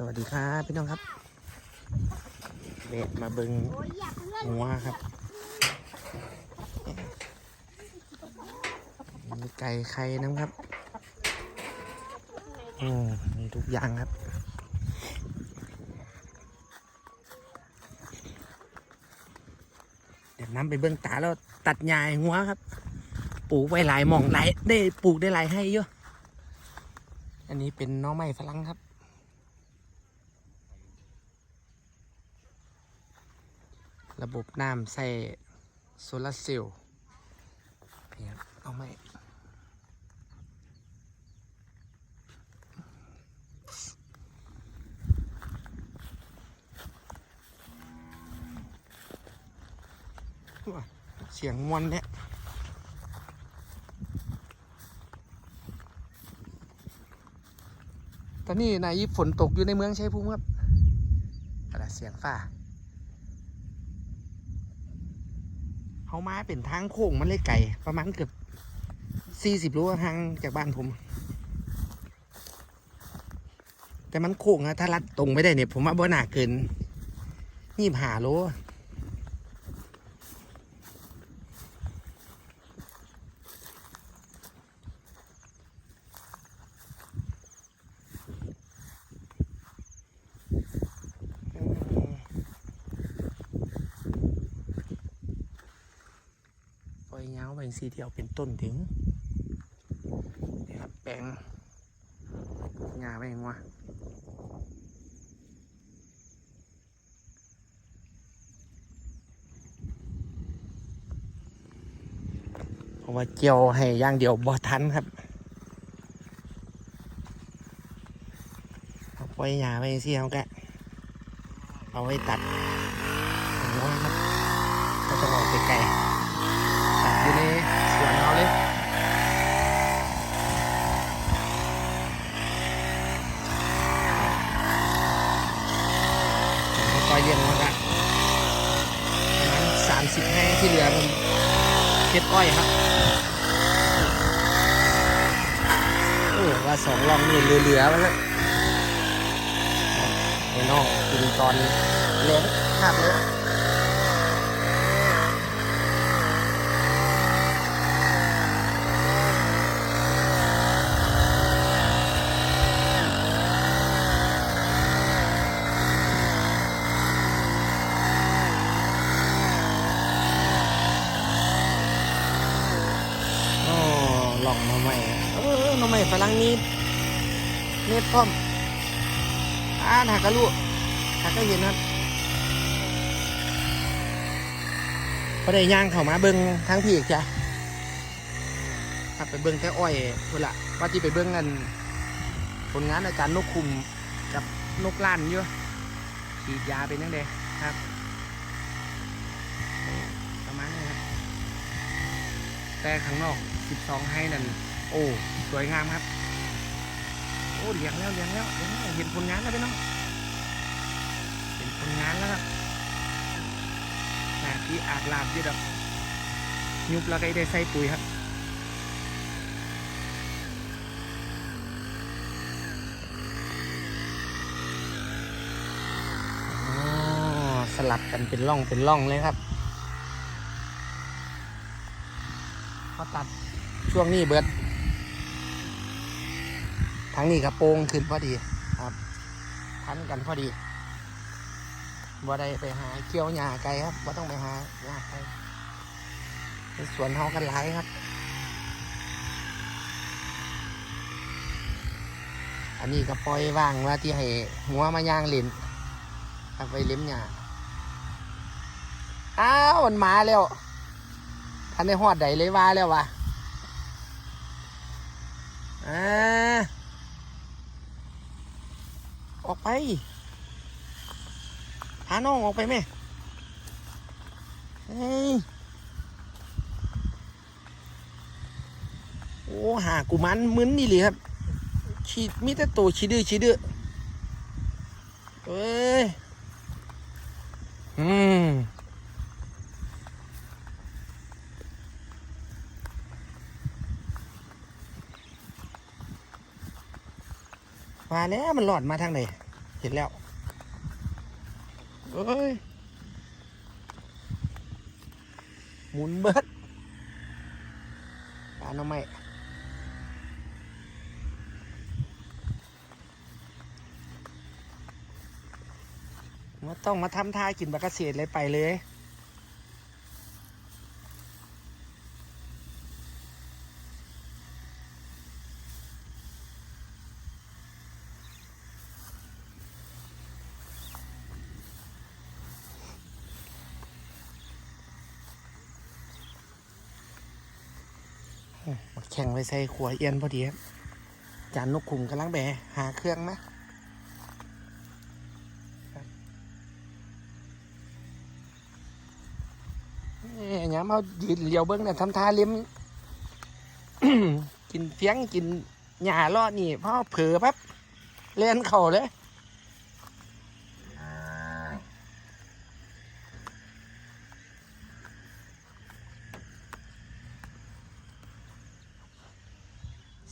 สวัสดีครับพี่น้องครับเบสมาเบิงหัวครับมีไก่ไข่นะครับอืมมีทุกอย่างครับเดี๋ยวน้ำไปเบิ้งตาแล้วตัดหญ้าหัวครับ ปลูกไว้หลายหม่องหลายได้ปลูกได้หลายให้เยอะ อันนี้เป็นน้องไม้ฝรั่งครับ ระบบน้ำใส่โซลาเซลล์นี่ครับเอาไมว้าเสียงมวนเนี่ยตอนนี้นายฝนตกอยู่ในเมืองชัยภูมครับอะไรเสียงฟ้า เขามาเป็นทางโค้งมันเลยไก่ประมาณเกือบสี่สิบโลทางจากบ้านผม แต่มันโค้งนะถ้าลัดตรงไม่ได้เนี่ย ผมว่าบ่หนาเกินยี่หาโล อยเงาไปสีเดียวเป็นต้นถึงนี่ครับแปลงงาไปเองวะเพราะว่าเจียวให้ย่างเดียวบ่ทันครับเอาปล่อยหญ้าไปสิเขากะเอาไว้ตัดน้อยครับก็ต้องออกไปไกลตัดอยู่ในสวนเขาเลย ผมก็คอยเลี้ยงมันละประมาณสามสิบแห้งที่เหลือผมเก็บอ้อยครับโอ้ว่าสองลองนี่เหลือๆแล้วไอ้น้องกินตอนเลี้ยงครับเลยอ๋อลองมาใหม่เออมา ใหม่ฝรั่งนี้เม็ดพร้อมอ่านหากระลูกหากระเห็นครับพอได้ย่างเข้ามาเบิ้งทั้งพี่อีกจ้ะครับไปเบิ้งแต่อ้อยเวละว่าที่ไปเบิ้งกันผลงานอาจารย์นกคุมกับนกล้านอยู่ฉีดยาเป็นยังไงครับประมาณนี้ครับแต่ข้างนอก 12 ให้นั่น โอ้สวยงามครับ โอ้เลียงแล้วเลียงแล้วเลี้ยงแล้วเห็นผลงานแล้วพี่น้องเห็นผลงานแล้วครับนาที่อาจลาบอยืดดอกยุบแล้วก็ได้ใส่ปุ๋ยครับอ๋อสลับกันเป็นร่องเป็นร่องเลยครับเขาตัดช่วงนี้เบิด ทั้งนี้กระโปรงขึ้นพอดีครับทันกันพอดีบ่ได้ไปหาเกี่ยวหญ้าไกลครับบ่ต้องไปหาหญ้าไกลสวนเฮากันหลายครับ อันนี้ก็ปล่อยว่างว่าที่ให้หัวมาย่างเล่นเอาไปเล็มหญ้าอ้าวมันมาแล้วทันได้หอดใดเลยว่าแล้ววะอ่า ออกไปหาน้องออกไปไหมเฮ้โอ้หากูมันมึนนี่เลยครับชีดมีแต่ตัวชีดื้อชีดื้อเอ้ย อืมมาแล้วมันหลอดมาทางไหน เห็นแล้วเอ้ย หมุนเบิดปลาหน่อไม้มาต้องมาทำท่ากินบักเกษตรเลยไปเลย แข่งไปใส่ขวเอียนพอดีครับ จานนกขุมกำลังแบหาเครื่องไหมครับเอ้ยย้ำเอายืนเลียวเบิ้งเนี่ยทำท่าเลี้ยมกินเฟียงกินหญ้าลอดนี่พ่อเผลอปั๊บเล่นเข่าเลย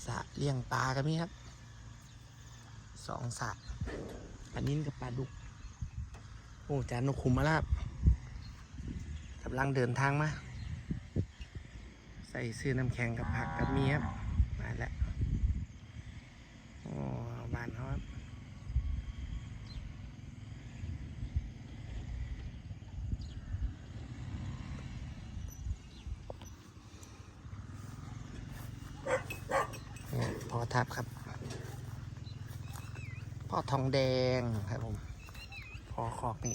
สระเลี้ยงปลากันมีครับสองสระอันนี้กับปลาดุก โอ้จานนกขุมมาแล้วกำลังเดินทางมา ใส่ซื้อน้ำแข็งกับผักกับมีครับ มาแล้ว โอ้บานเขาครับ นี่พอ ทับครับ พ่อทองแดงครับผม พอคอกนี่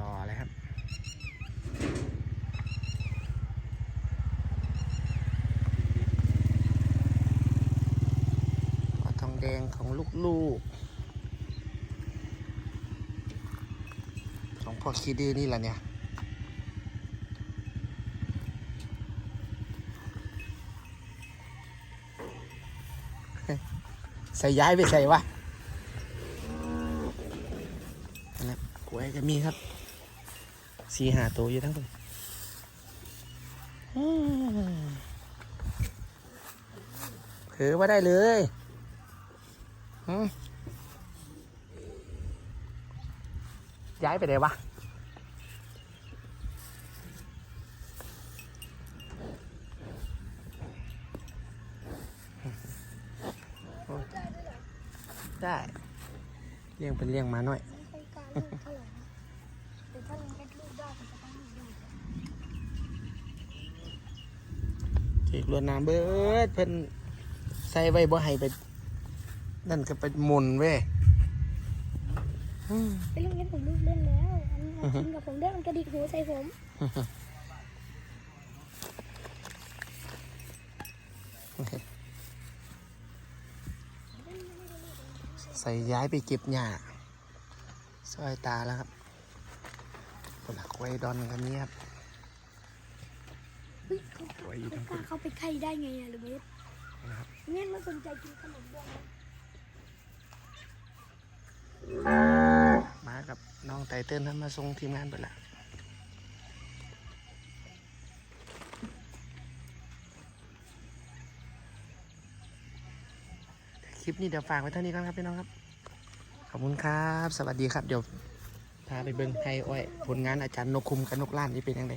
รอๆเลยครับพ่อทองแดงของลูกๆ ของพ่อคีดื้นี่แหละเนี่ย ใส่ย้ายไปใส่วะนะครับกล้วยก็มีครับสีหาตัวอยู่ทั้งหมดถือว่าได้เลยย้ายไปไหนวะ ได้เลี้ยงเป็นเลี้ยงมาหน่อยไม่ค่อยกล้าเลือกเท่าไหร่นะแต่ถ้ามันแค่ลูกได้มันจะต้องมีลูกเทกลวนน้ำเบิดเพิ่นใส่ไว้บ่ให้ไป นั่นก็เป็นหมุนเว้ยอืมไปเล่นกันผมลูกเล่นแล้วอันนี้เอาจริงกับผมด้วยมันกระดิกหูใส่ผม ใส่ย้ายไปเก็บหญ้าซอยตาแล้วครับคนละควายดอนกันนี้ครับ เฮ้ยเขาไว้อยู่ทั้งเขาเข้าไปใกล้ได้ไงอะหรือเบสนะครับเนี่ยมันสนใจกินขนมบ้างไหมมากับน้องไตเติ้ลท่านมาส่งทีมงานไปละ ลิปนี้เดี๋ยวฝากไว้เท่านี้ก่อนครับพี่น้องครับ ขอบคุณครับ สวัสดีครับ เดี๋ยวพาไปเบิ้งให้อ้อยผลงานอาจารย์นกคุมกับนกล้านนี่เป็นยังไง